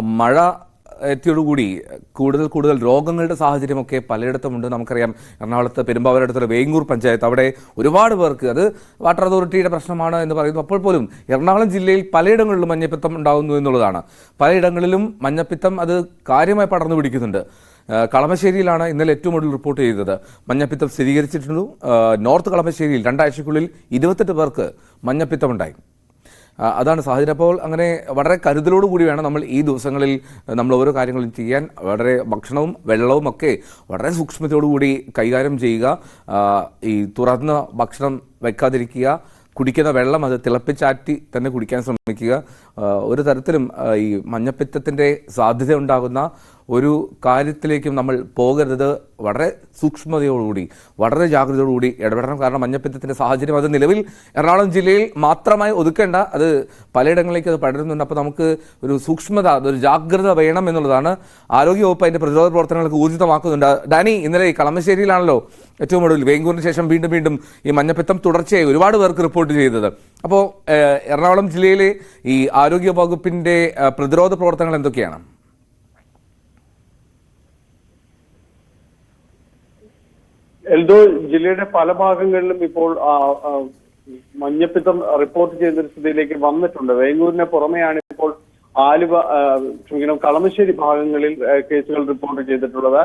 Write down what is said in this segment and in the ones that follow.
മഴ എത്തിയോടുകൂടി കൂടുതൽ കൂടുതൽ രോഗങ്ങളുടെ സാഹചര്യമൊക്കെ പലയിടത്തുമുണ്ട്. നമുക്കറിയാം എറണാകുളത്ത് പെരുമ്പാവൂരടുത്തുള്ള വേങ്ങൂർ പഞ്ചായത്ത് അവിടെ ഒരുപാട് പേർക്ക് അത് വാട്ടർ അതോറിറ്റിയുടെ പ്രശ്നമാണ് എന്ന് പറയുന്നു. അപ്പോൾ പോലും എറണാകുളം ജില്ലയിൽ പലയിടങ്ങളിലും മഞ്ഞപ്പിത്തം ഉണ്ടാകുന്നു എന്നുള്ളതാണ്. പലയിടങ്ങളിലും മഞ്ഞപ്പിത്തം അത് കാര്യമായി പടർന്നു പിടിക്കുന്നുണ്ട്. കളമശ്ശേരിയിലാണ് ഇന്നലെ ഏറ്റവും കൂടുതൽ റിപ്പോർട്ട് ചെയ്തത്. മഞ്ഞപ്പിത്തം സ്ഥിരീകരിച്ചിട്ടുണ്ട്. നോർത്ത് കളമശ്ശേരിയിൽ രണ്ടാഴ്ചക്കുള്ളിൽ ഇരുപത്തെട്ട് പേർക്ക് മഞ്ഞപ്പിത്തമുണ്ടായി. അതാണ് സാഹചര്യം. അപ്പോൾ അങ്ങനെ വളരെ കരുതലോടു കൂടി വേണം നമ്മൾ ഈ ദിവസങ്ങളിൽ നമ്മൾ ഓരോ കാര്യങ്ങളും ചെയ്യാൻ. വളരെ ഭക്ഷണവും വെള്ളവും ഒക്കെ വളരെ സൂക്ഷ്മതയോടു കൂടി കൈകാര്യം ചെയ്യുക. ഈ തുറന്ന ഭക്ഷണം വെക്കാതിരിക്കുക കുടിക്കുന്ന വെള്ളം അത് തിളപ്പിച്ചാറ്റി തന്നെ കുടിക്കാൻ ശ്രമിക്കുക. ഒരു തരത്തിലും ഈ മഞ്ഞപ്പിത്തത്തിന്റെ സാധ്യത ഉണ്ടാകുന്ന ഒരു കാര്യത്തിലേക്കും നമ്മൾ പോകരുത്. വളരെ സൂക്ഷ്മതയോടുകൂടി വളരെ ജാഗ്രതയോടുകൂടി ഇടപെടണം. കാരണം മഞ്ഞപ്പിത്തത്തിന്റെ സാഹചര്യം അത് നിലവിൽ എറണാകുളം ജില്ലയിൽ മാത്രമായി ഒതുക്കേണ്ട അത് പലയിടങ്ങളിലേക്ക് അത് പടരുന്നുണ്ട്. അപ്പോൾ നമുക്ക് ഒരു സൂക്ഷ്മത അതൊരു ജാഗ്രത വേണം എന്നുള്ളതാണ് ആരോഗ്യവകുപ്പ് അതിന്റെ പ്രതിരോധ പ്രവർത്തനങ്ങൾക്ക് ഊർജിതമാക്കുന്നുണ്ട്. ഡാനി ഇന്നലെ ഈ കളമശ്ശേരിയിലാണല്ലോ ഏറ്റവും ഒടുവിൽ വേങ്കൂറിന് ശേഷം വീണ്ടും വീണ്ടും ഈ മഞ്ഞപ്പിത്തം തുടർച്ചയായി ഒരുപാട് പേർക്ക് റിപ്പോർട്ട് ചെയ്തത്. അപ്പോൾ എറണാകുളം ജില്ലയിലെ ഈ ആരോഗ്യ വകുപ്പിന്റെ പ്രതിരോധ പ്രവർത്തനങ്ങൾ എന്തൊക്കെയാണ്? എൽദോ ജില്ലയുടെ പല ഭാഗങ്ങളിലും ഇപ്പോൾ മഞ്ഞപ്പിത്തം റിപ്പോർട്ട് ചെയ്ത സ്ഥിതിയിലേക്ക് വന്നിട്ടുണ്ട്. വേങ്ങൂരിന് പുറമെയാണ് ഇപ്പോൾ ആലുവ ക്ഷമിക്കണം കളമശ്ശേരി ഭാഗങ്ങളിൽ കേസുകൾ റിപ്പോർട്ട് ചെയ്തിട്ടുള്ളത്.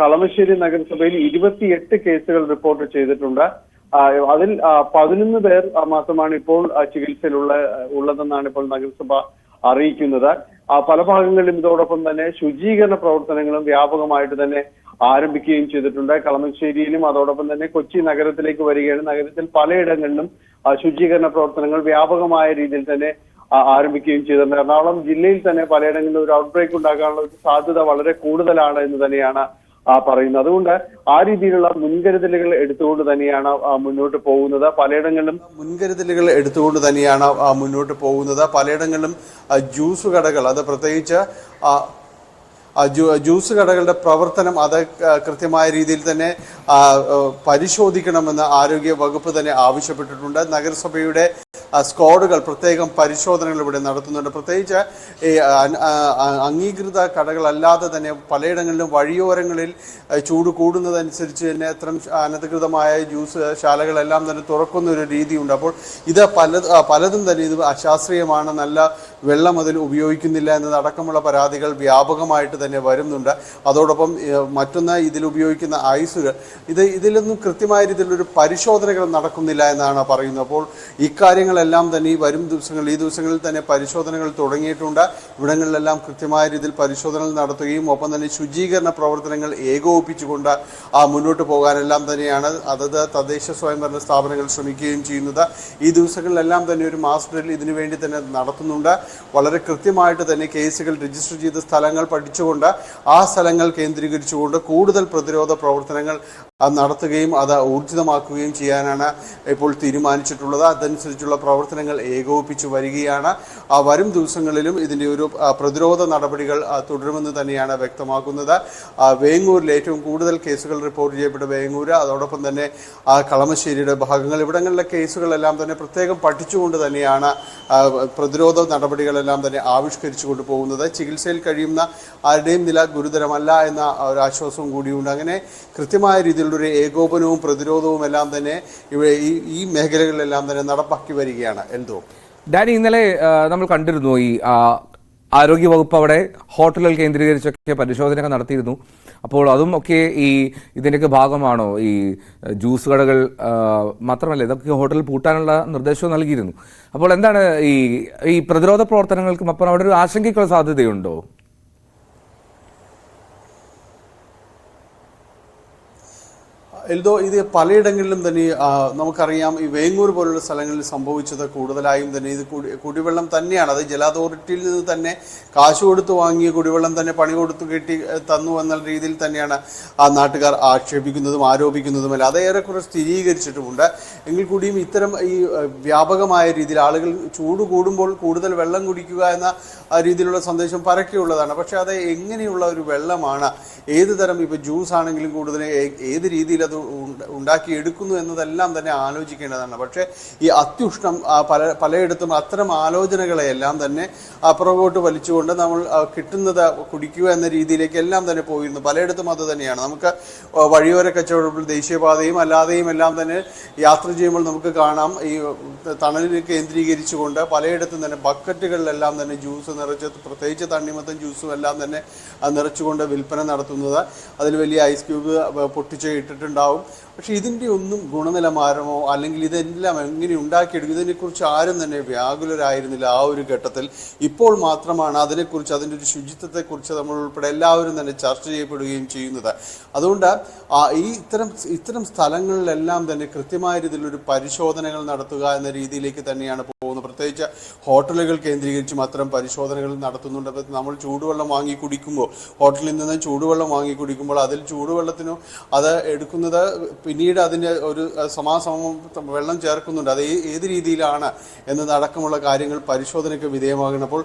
കളമശ്ശേരി നഗരസഭയിൽ ഇരുപത്തിയെട്ട് കേസുകൾ റിപ്പോർട്ട് ചെയ്തിട്ടുണ്ട്. അതിൽ പതിനൊന്ന് പേർ മാത്രമാണ് ഇപ്പോൾ ചികിത്സയിലുള്ള ഉള്ളതെന്നാണ് ഇപ്പോൾ നഗരസഭ അറിയിക്കുന്നത്. പല ഭാഗങ്ങളിലും ഇതോടൊപ്പം തന്നെ ശുചീകരണ പ്രവർത്തനങ്ങളും വ്യാപകമായിട്ട് തന്നെ ആരംഭിക്കുകയും ചെയ്തിട്ടുണ്ട്. കളമശ്ശേരിയിലും അതോടൊപ്പം തന്നെ കൊച്ചി നഗരത്തിലേക്ക് വരികയാണ്. നഗരത്തിൽ പലയിടങ്ങളിലും ശുചീകരണ പ്രവർത്തനങ്ങൾ വ്യാപകമായ രീതിയിൽ തന്നെ ആരംഭിക്കുകയും ചെയ്തിട്ടുണ്ട്. എറണാകുളം ജില്ലയിൽ തന്നെ പലയിടങ്ങളിലും ഒരു ഔട്ട്ബ്രേക്ക് ഉണ്ടാകാനുള്ള ഒരു സാധ്യത വളരെ കൂടുതലാണ് എന്ന് തന്നെയാണ് പറയുന്നത്. അതുകൊണ്ട് ആ രീതിയിലുള്ള മുൻകരുതലുകൾ എടുത്തുകൊണ്ട് തന്നെയാണ് മുന്നോട്ട് പോകുന്നത്. പലയിടങ്ങളിലും മുൻകരുതലുകൾ എടുത്തുകൊണ്ട് തന്നെയാണ് മുന്നോട്ട് പോകുന്നത്. പലയിടങ്ങളിലും ജ്യൂസ് കടകൾ അത് പ്രത്യേകിച്ച് ജ്യൂസ് കടകളുടെ പ്രവർത്തനം അത് കൃത്യമായ രീതിയിൽ തന്നെ പരിശോധിക്കണമെന്ന് ആരോഗ്യ വകുപ്പ് തന്നെ ആവശ്യപ്പെട്ടിട്ടുണ്ട്. നഗരസഭയുടെ സ്ക്വാഡുകൾ പ്രത്യേകം പരിശോധനകൾ ഇവിടെ നടത്തുന്നുണ്ട്. പ്രത്യേകിച്ച് ഈ അംഗീകൃത കടകളല്ലാതെ തന്നെ പലയിടങ്ങളിലും വഴിയോരങ്ങളിൽ ചൂട് കൂടുന്നതനുസരിച്ച് തന്നെ അത്തരം അനധികൃതമായ ജ്യൂസ് ശാലകളെല്ലാം തന്നെ തുറക്കുന്ന ഒരു രീതിയുണ്ട്. അപ്പോൾ ഇത് പല പലതും തന്നെ ഇത് അശാസ്ത്രീയമാണ്. നല്ല വെള്ളം അതിൽ ഉപയോഗിക്കുന്നില്ല എന്നതടക്കമുള്ള പരാതികൾ വ്യാപകമായിട്ട് തന്നെ വരുന്നുണ്ട്. അതോടൊപ്പം മറ്റൊന്ന് ഇതിൽ ഉപയോഗിക്കുന്ന ഐസുകൾ. ഇത് ഇതിലൊന്നും കൃത്യമായ രീതിയിലൊരു പരിശോധനകൾ നടക്കുന്നില്ല എന്നാണ് പറയുന്നത്. അപ്പോൾ ഇക്കാര്യങ്ങളെല്ലാം തന്നെ ഈ വരും ദിവസങ്ങളിൽ ഈ ദിവസങ്ങളിൽ തന്നെ പരിശോധനകൾ തുടങ്ങിയിട്ടുണ്ട്. ഇവിടങ്ങളിലെല്ലാം കൃത്യമായ രീതിയിൽ പരിശോധനകൾ നടത്തുകയും ഒപ്പം തന്നെ ശുചീകരണ പ്രവർത്തനങ്ങൾ ഏകോപിപ്പിച്ചുകൊണ്ട് മുന്നോട്ട് പോകാനെല്ലാം തന്നെയാണ് അതത് തദ്ദേശ സ്വയംഭരണ സ്ഥാപനങ്ങൾ ശ്രമിക്കുകയും ചെയ്യുന്നത്. ഈ ദിവസങ്ങളിലെല്ലാം തന്നെ ഒരു മാസ് ഡ്രിൽ ഇതിനു വേണ്ടി തന്നെ നടത്തുന്നുണ്ട്. വളരെ കൃത്യമായിട്ട് തന്നെ കേസുകൾ രജിസ്റ്റർ ചെയ്ത സ്ഥലങ്ങൾ പഠിച്ചുകൊണ്ട് ആ സ്ഥലങ്ങൾ കേന്ദ്രീകരിച്ചുകൊണ്ട് കൂടുതൽ പ്രതിരോധ പ്രവർത്തനങ്ങൾ നടത്തുകയും അത് ഊർജിതമാക്കുകയും ചെയ്യാനാണ് ഇപ്പോൾ തീരുമാനിച്ചിട്ടുള്ളത്. അതനുസരിച്ചുള്ള പ്രവർത്തനങ്ങൾ ഏകോപിപ്പിച്ചു വരികയാണ്. വരും ദിവസങ്ങളിലും ഇതിന്റെ ഒരു പ്രതിരോധ നടപടികൾ തുടരുമെന്ന് തന്നെയാണ് വ്യക്തമാക്കുന്നത്. വേങ്ങൂരിൽ ഏറ്റവും കൂടുതൽ കേസുകൾ റിപ്പോർട്ട് ചെയ്യപ്പെട്ട വേങ്ങൂര് അതോടൊപ്പം തന്നെ കളമശ്ശേരിയുടെ ഭാഗങ്ങൾ ഇവിടങ്ങളിലെ കേസുകളെല്ലാം തന്നെ പ്രത്യേകം പഠിച്ചുകൊണ്ട് തന്നെയാണ് പ്രതിരോധ നടപടികളെല്ലാം തന്നെ ആവിഷ്കരിച്ചു കൊണ്ടുപോകുന്നത് ചികിത്സയിൽ കഴിയുന്ന ആരുടെയും നില ഗുരുതരമല്ല എന്ന ഒരു ആശ്വാസവും കൂടിയുണ്ട്. അങ്ങനെ കൃത്യമായ രീതിയിലുള്ള ഒരു ഏകോപനവും പ്രതിരോധവും എല്ലാം തന്നെ ഈ മേഖലകളിലെല്ലാം തന്നെ നടപ്പാക്കി വരികയാണ് എന്തോ? ഡാനി ഇന്നലെ നമ്മൾ കണ്ടിരുന്നു ഈ ആരോഗ്യ ആരോഗ്യവകുപ്പ് അവിടെ ഹോട്ടലുകൾ കേന്ദ്രീകരിച്ചൊക്കെ പരിശോധനയൊക്കെ നടത്തിയിരുന്നു. അപ്പോൾ അതും ഒക്കെ ഈ ഇതിന്റെയൊക്കെ ഭാഗമാണോ? ഈ ജ്യൂസ് കടകൾ മാത്രമല്ല ഇതൊക്കെ ഹോട്ടൽ പൂട്ടാനുള്ള നിർദ്ദേശവും നൽകിയിരുന്നു. അപ്പോൾ എന്താണ് ഈ ഈ പ്രതിരോധ പ്രവർത്തനങ്ങൾക്കും അപ്പം അവിടെ ഒരു ആശങ്കയ്ക്കുള്ള സാധ്യതയുണ്ടോ? എൽദോ ഇത് പലയിടങ്ങളിലും തന്നെ നമുക്കറിയാം ഈ വേങ്ങൂർ പോലുള്ള സ്ഥലങ്ങളിൽ സംഭവിച്ചത് കൂടുതലായും തന്നെ ഇത് കുടി കുടിവെള്ളം തന്നെയാണ്. അത് ജല അതോറിറ്റിയിൽ നിന്ന് തന്നെ കാശ് കൊടുത്ത് വാങ്ങിയ കുടിവെള്ളം തന്നെ പണി കൊടുത്ത് കിട്ടി തന്നു എന്ന രീതിയിൽ തന്നെയാണ് ആ നാട്ടുകാർ ആക്ഷേപിക്കുന്നതും ആരോപിക്കുന്നതുമല്ല. അത് ഏറെക്കുറെ സ്ഥിരീകരിച്ചിട്ടുമുണ്ട്. എങ്കിൽ കൂടിയും ഇത്തരം ഈ വ്യാപകമായ രീതിയിൽ ആളുകൾ ചൂട് കൂടുമ്പോൾ കൂടുതൽ വെള്ളം കുടിക്കുക എന്ന രീതിയിലുള്ള സന്ദേശം പരക്കെയുള്ളതാണ്. പക്ഷേ അത് എങ്ങനെയുള്ള ഒരു വെള്ളമാണ്? ഏത് തരം ഇപ്പോൾ ജ്യൂസ് ആണെങ്കിലും കൂടുതൽ ഏത് രീതിയിൽ അത് ഉണ്ട- ഉണ്ടാക്കിയെടുക്കുന്നു എന്നതെല്ലാം തന്നെ ആലോചിക്കേണ്ടതാണ്. പക്ഷേ ഈ അത്യുഷ്ണം പല പലയിടത്തും അത്തരം ആലോചനകളെയെല്ലാം തന്നെ അപ്പുറകോട്ട് വലിച്ചുകൊണ്ട് നമ്മൾ കിട്ടുന്നത് കുടിക്കുക എന്ന രീതിയിലേക്ക് എല്ലാം തന്നെ പോയിരുന്നു. പലയിടത്തും അത് തന്നെയാണ്. നമുക്ക് വഴിയോര കച്ചവടത്തിൽ ദേശീയപാതയും അല്ലാതെയും എല്ലാം തന്നെ യാത്ര ചെയ്യുമ്പോൾ നമുക്ക് കാണാം. ഈ തണലിൽ കേന്ദ്രീകരിച്ചുകൊണ്ട് പലയിടത്തും തന്നെ ബക്കറ്റുകളിലെല്ലാം തന്നെ ജ്യൂസ് നിറച്ച് പ്രത്യേകിച്ച് തണ്ണിമത്തൻ ജ്യൂസും എല്ലാം തന്നെ നിറച്ചുകൊണ്ട് വിൽപ്പന നടത്തുന്നത്. അതിൽ വലിയ ഐസ് ക്യൂബ് പൊട്ടിച്ച് ഇട്ടിട്ടുണ്ടാവും പക്ഷെ ഇതിന്റെ ഒന്നും ഗുണനിലവാരമോ അല്ലെങ്കിൽ ഇതെല്ലാം എങ്ങനെ ഉണ്ടാക്കിയെടുക്കും ഇതിനെക്കുറിച്ച് ആരും തന്നെ വ്യാകുലരായിരുന്നില്ല ആ ഒരു ഘട്ടത്തിൽ. ഇപ്പോൾ മാത്രമാണ് അതിനെക്കുറിച്ച് അതിന്റെ ഒരു ശുചിത്വത്തെക്കുറിച്ച് നമ്മൾ ഉൾപ്പെടെ എല്ലാവരും തന്നെ ചർച്ച ചെയ്യപ്പെടുകയും ചെയ്യുന്നത്. അതുകൊണ്ട് ഈ ഇത്തരം ഇത്തരം സ്ഥലങ്ങളിലെല്ലാം തന്നെ കൃത്യമായ രീതിയിൽ ഒരു പരിശോധനകൾ നടത്തുക എന്ന രീതിയിലേക്ക് തന്നെയാണ് പ്രത്യേകിച്ച് ഹോട്ടലുകൾ കേന്ദ്രീകരിച്ചും അത്തരം പരിശോധനകൾ നടത്തുന്നുണ്ട്. അപ്പോൾ നമ്മൾ ചൂടുവെള്ളം വാങ്ങി കുടിക്കുമ്പോൾ ഹോട്ടലിൽ നിന്ന് ചൂടുവെള്ളം വാങ്ങി കുടിക്കുമ്പോൾ അതിൽ ചൂടുവെള്ളത്തിനോ അത് എടുക്കുന്നത് പിന്നീട് അതിന്റെ ഒരു സമാസമം വെള്ളം ചേർക്കുന്നുണ്ട്. അത് ഏത് രീതിയിലാണ് എന്നതടക്കമുള്ള കാര്യങ്ങൾ പരിശോധനയ്ക്ക് വിധേയമാകുന്നപ്പോൾ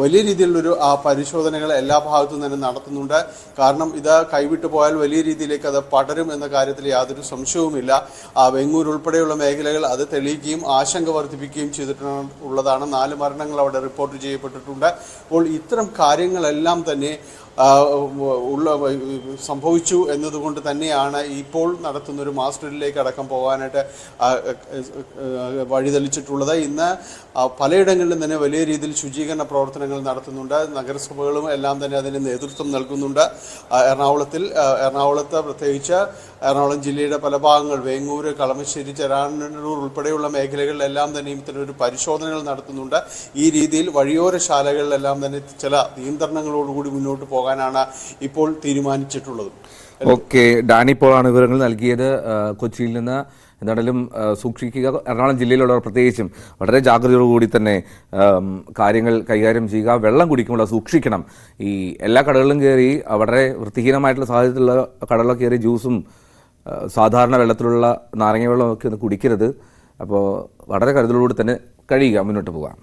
വലിയ രീതിയിലുള്ളൊരു ആ പരിശോധനകൾ എല്ലാ ഭാഗത്തും തന്നെ നടത്തുന്നുണ്ട്. കാരണം ഇത് കൈവിട്ടു പോയാൽ വലിയ രീതിയിലേക്ക് അത് പടരും എന്ന കാര്യത്തിൽ യാതൊരു സംശയവുമില്ല. ആ വെങ്ങൂർ ഉൾപ്പെടെയുള്ള മേഖലകൾ അത് തെളിയിക്കുകയും ആശങ്ക വർദ്ധിപ്പിക്കുകയും ചെയ്തിട്ടുണ്ട് ഉള്ളതാണ്. നാല് മരണങ്ങൾ അവിടെ റിപ്പോർട്ട് ചെയ്യപ്പെട്ടിട്ടുണ്ട്. അപ്പോൾ ഇത്തരം കാര്യങ്ങളെല്ലാം തന്നെ ഉള്ള സംഭവിച്ചു എന്നതുകൊണ്ട് തന്നെയാണ് ഇപ്പോൾ നടത്തുന്ന ഒരു മാസ് ഡ്രില്ലിലേക്ക് അടക്കം പോകാനായിട്ട് വഴിതെളിച്ചിട്ടുള്ളത്. ഇന്ന് പലയിടങ്ങളിലും തന്നെ വലിയ രീതിയിൽ ശുചീകരണ പ്രവർത്തനങ്ങൾ നടത്തുന്നുണ്ട്. നഗരസഭകളും എല്ലാം തന്നെ അതിന് നേതൃത്വം നൽകുന്നുണ്ട്. എറണാകുളത്തിൽ എറണാകുളത്ത് പ്രത്യേകിച്ച് എറണാകുളം ജില്ലയുടെ പല ഭാഗങ്ങൾ വേങ്ങൂര് കളമശ്ശേരി ചെറാനൂർ ഉൾപ്പെടെയുള്ള മേഖലകളിലെല്ലാം തന്നെ ഇത്തരമൊരു പരിശോധനകൾ നടത്തുന്നുണ്ട്. ഈ രീതിയിൽ വഴിയോര ശാലകളിലെല്ലാം തന്നെ ചില നിയന്ത്രണങ്ങളോടുകൂടി മുന്നോട്ട് പോകാനാണ് ഇപ്പോൾ തീരുമാനിച്ചിട്ടുള്ളത്. ഓക്കെ ഡാനി പോളാണ് വിവരങ്ങൾ നൽകിയത്. കൊച്ചിയിൽ നിന്ന് എന്താണെങ്കിലും സൂക്ഷിക്കുക. എറണാകുളം ജില്ലയിലുള്ളവർ പ്രത്യേകിച്ചും വളരെ ജാഗ്രതയോടുകൂടി തന്നെ കാര്യങ്ങൾ കൈകാര്യം ചെയ്യുക. വെള്ളം കുടിക്കുമ്പോൾ സൂക്ഷിക്കണം. ഈ എല്ലാ കടകളിലും കയറി വളരെ വൃത്തിഹീനമായിട്ടുള്ള സാഹചര്യത്തിലുള്ള കടകളിലൊക്കെ കയറി ജ്യൂസും സാധാരണ വെള്ളത്തിലുള്ള നാരങ്ങ വെള്ളമൊക്കെ ഒന്ന് കുടിക്കരുത്. അപ്പോൾ വളരെ കരുതലോടുകൂടി തന്നെ കഴിയുക. മുന്നോട്ട് പോകാം.